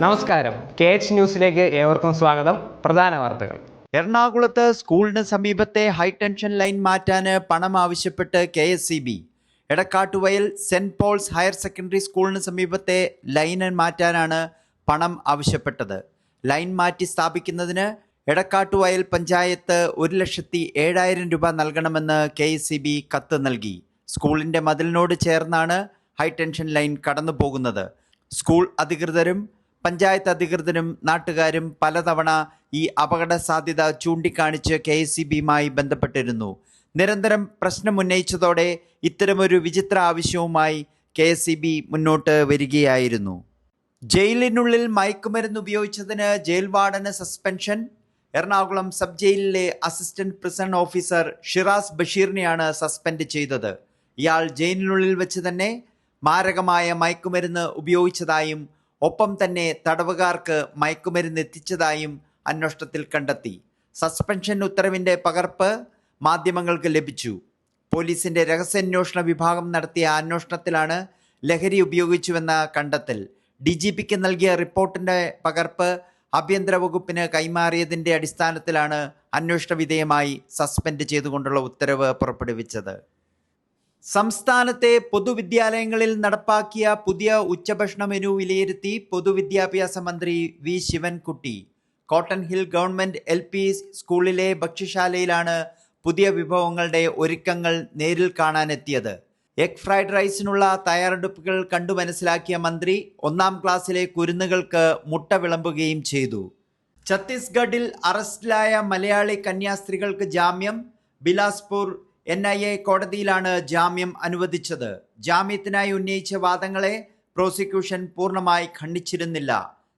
നമസ്കാരം. K H ന്യൂസിലേക്ക് ഏവർക്കും സ്വാഗതം. പ്രധാന വാർത്തകൾ. എറണാകുളത്ത് സ്കൂളിന് സമീപത്തെ ഹൈടെൻഷൻ ലൈൻ മാറ്റാന് പണം ആവശ്യപ്പെട്ട് K S C B. Edakkattuvayal saint Paul's higher secondary സ്കൂളിന് സമീപത്തെ ലൈൻ മാറ്റാനാണ് പണം ആവശ്യപ്പെട്ടത്. ലൈൻ മാറ്റി സ്ഥാപിക്കുന്നതിന് എടക്കാട്ടുവയൽ പഞ്ചായത്ത് ഒരു ലക്ഷത്തി ഏഴായിരം രൂപ നൽകണമെന്ന് കെ എസ് സി ബി കത്ത് നൽകി. സ്കൂളിന്റെ മതിലിനോട് ചേർന്നാണ് ഹൈടെൻഷൻ ലൈൻ കടന്നു പോകുന്നത് സ്കൂൾ അധികൃതരും പഞ്ചായത്ത് അധികൃതരും നാട്ടുകാരും പലതവണ ഈ അപകട സാധ്യത ചൂണ്ടിക്കാണിച്ച് കെ എസ് സി ബിയുമായി ബന്ധപ്പെട്ടിരുന്നു. നിരന്തരം പ്രശ്നമുന്നയിച്ചതോടെ ഇത്തരമൊരു വിചിത്ര ആവശ്യവുമായി കെ എസ് സി ബി മുന്നോട്ട് വരികയായിരുന്നു. ജയിലിനുള്ളിൽ മയക്കുമരുന്ന് ഉപയോഗിച്ചതിന് ജയിൽ വാർഡന് സസ്പെൻഷൻ. എറണാകുളം സബ് ജയിലിലെ അസിസ്റ്റന്റ് പ്രിസൺ ഓഫീസർ ഷിറാസ് ബഷീറിനെയാണ് സസ്പെൻഡ് ചെയ്തത്. ഇയാൾ ജയിലിനുള്ളിൽ വെച്ച് തന്നെ മാരകമായ മയക്കുമരുന്ന് ഉപയോഗിച്ചതായും ഒപ്പം തന്നെ തടവുകാർക്ക് മയക്കുമരുന്ന് എത്തിച്ചതായും അന്വേഷണത്തിൽ കണ്ടെത്തി. സസ്പെൻഷൻ ഉത്തരവിന്റെ പകർപ്പ് മാധ്യമങ്ങൾക്ക് ലഭിച്ചു. പോലീസിന്റെ രഹസ്യാന്വേഷണ വിഭാഗം നടത്തിയ അന്വേഷണത്തിലാണ് ലഹരി ഉപയോഗിച്ചുവെന്ന കണ്ടെത്തൽ. ഡി ജി പിക്ക് നൽകിയ റിപ്പോർട്ടിന്റെ പകർപ്പ് ആഭ്യന്തര വകുപ്പിന് കൈമാറിയതിന്റെ അടിസ്ഥാനത്തിലാണ് അന്വേഷണ വിധേയമായി സസ്പെൻഡ് ചെയ്തുകൊണ്ടുള്ള ഉത്തരവ് പുറപ്പെടുവിച്ചത്. സംസ്ഥാനത്തെ പൊതുവിദ്യാലയങ്ങളിൽ നടപ്പാക്കിയ പുതിയ ഉച്ചഭക്ഷണ മെനു വിലയിരുത്തി പൊതുവിദ്യാഭ്യാസ മന്ത്രി V Sivankutty. Cotton hill government L P സ്കൂളിലെ ഭക്ഷ്യശാലയിലാണ് പുതിയ വിഭവങ്ങളുടെ ഒരുക്കങ്ങൾ നേരിൽ കാണാനെത്തിയത്. എഗ് ഫ്രൈഡ് റൈസിനുള്ള തയ്യാറെടുപ്പുകൾ കണ്ടു മനസ്സിലാക്കിയ മന്ത്രി ഒന്നാം ക്ലാസ്സിലെ കുരുന്നുകൾക്ക് മുട്ട വിളമ്പുകയും ചെയ്തു. ഛത്തീസ്ഗഡിൽ അറസ്റ്റിലായ മലയാളി കന്യാസ്ത്രീകൾക്ക് ജാമ്യം ബിലാസ്പൂർ എൻ ഐ എ കോടതിയിലാണ് ജാമ്യം അനുവദിച്ചത്. ജാമ്യത്തിനായി ഉന്നയിച്ച വാദങ്ങളെ പ്രോസിക്യൂഷൻ പൂർണമായി ഖണ്ഡിച്ചിരുന്നില്ല.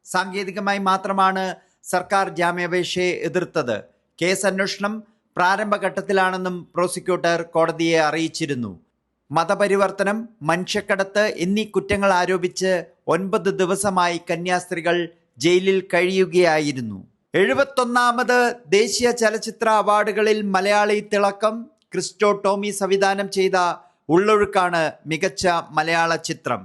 സാങ്കേതികമായി മാത്രമാണ് സർക്കാർ ജാമ്യാപേക്ഷയെ എതിർത്തത്. കേസ് അന്വേഷണം പ്രാരംഭഘട്ടത്തിലാണെന്നും പ്രോസിക്യൂട്ടർ കോടതിയെ അറിയിച്ചിരുന്നു. മതപരിവർത്തനം മനുഷ്യക്കടത്ത് എന്നീ കുറ്റങ്ങൾ ആരോപിച്ച് ഒൻപത് ദിവസമായി കന്യാസ്ത്രീകൾ ജയിലിൽ കഴിയുകയായിരുന്നു. എഴുപത്തൊന്നാമത് ദേശീയ ചലച്ചിത്ര അവാർഡുകളിൽ മലയാളി തിളക്കം ക്രിസ്റ്റോ ടോമി സംവിധാനം ചെയ്ത ഉള്ളൊഴുക്കാണ് മികച്ച മലയാള ചിത്രം.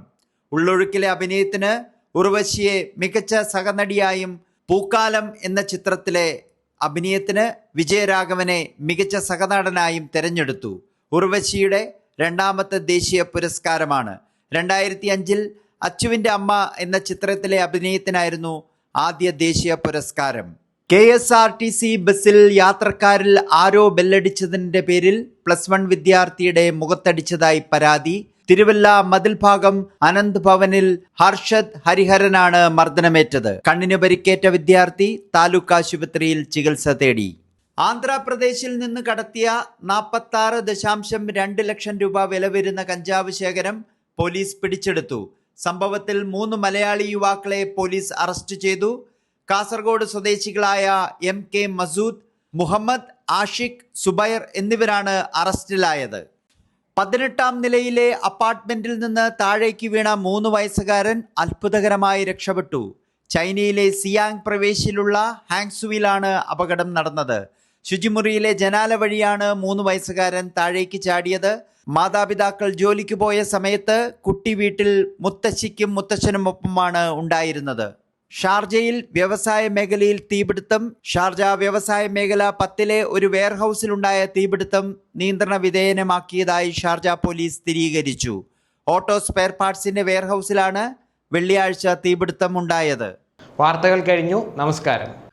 ഉള്ളൊഴുക്കിലെ അഭിനയത്തിന് ഉർവശിയെ മികച്ച സഹനടിയായും പൂക്കാലം എന്ന ചിത്രത്തിലെ അഭിനയത്തിന് വിജയരാഘവനെ മികച്ച സഹനടനായും തിരഞ്ഞെടുത്തു. ഉർവശിയുടെ രണ്ടാമത്തെ ദേശീയ പുരസ്കാരമാണ്. രണ്ടായിരത്തി അഞ്ചിൽ അച്ചുവിന്റെ അമ്മ എന്ന ചിത്രത്തിലെ അഭിനയത്തിനായിരുന്നു ആദ്യ ദേശീയ പുരസ്കാരം. K S R T C ബസ്സിൽ യാത്രക്കാരിൽ ആരോ ബെല്ലടിച്ചതിന്റെ പേരിൽ പ്ലസ് വൺ വിദ്യാർത്ഥിയുടെ മുഖത്തടിച്ചതായി പരാതി. തിരുവല്ല മതിൽഭാഗം അനന്ത് ഭവനിൽ ഹർഷദ് ഹരിഹരനാണ് മർദ്ദനമേറ്റത്. കണ്ണിന് പരിക്കേറ്റ വിദ്യാർത്ഥി താലൂക്ക് ആശുപത്രിയിൽ ചികിത്സ തേടി. ആന്ധ്രാപ്രദേശിൽ നിന്ന് കടത്തിയ നാൽപ്പത്തി ദശാംശം രണ്ട് ലക്ഷം രൂപ വില വരുന്ന കഞ്ചാവ് ശേഖരം പോലീസ് പിടിച്ചെടുത്തു. സംഭവത്തിൽ മൂന്ന് മലയാളി യുവാക്കളെ പോലീസ് അറസ്റ്റ് ചെയ്തു. കാസർഗോഡ് സ്വദേശികളായ എം കെ മസൂദ് മുഹമ്മദ് ആഷിഖ് സുബൈർ എന്നിവരാണ് അറസ്റ്റിലായത്. പതിനെട്ടാം നിലയിലെ അപ്പാർട്ട്മെന്റിൽ നിന്ന് താഴേക്ക് വീണ മൂന്ന് വയസ്സുകാരൻ അത്ഭുതകരമായി രക്ഷപ്പെട്ടു. ചൈനയിലെ സിയാങ് പ്രവേശിലുള്ള ഹാങ്സുവിലാണ് അപകടം നടന്നത്. ശുചിമുറിയിലെ ജനാല വഴിയാണ് മൂന്ന് വയസ്സുകാരൻ താഴേക്ക് ചാടിയത്. മാതാപിതാക്കൾ ജോലിക്ക് പോയ സമയത്ത് കുട്ടി വീട്ടിൽ മുത്തശ്ശിക്കും മുത്തശ്ശനുമൊപ്പമാണ് ഉണ്ടായിരുന്നത്. ഷാർജയിൽ വ്യവസായ മേഖലയിൽ തീപിടുത്തം ഷാർജ വ്യവസായ മേഖല പത്തിലെ ഒരു വെയർഹൌസിലുണ്ടായ തീപിടുത്തം നിയന്ത്രണ വിധേയനമാക്കിയതായി ഷാർജ പോലീസ് സ്ഥിരീകരിച്ചു. ഓട്ടോ സ്പെയർ പാർട്സിന്റെ വെയർഹൌസിലാണ് വെള്ളിയാഴ്ച തീപിടുത്തം ഉണ്ടായത് വാർത്തകൾ കഴിഞ്ഞു. നമസ്കാരം.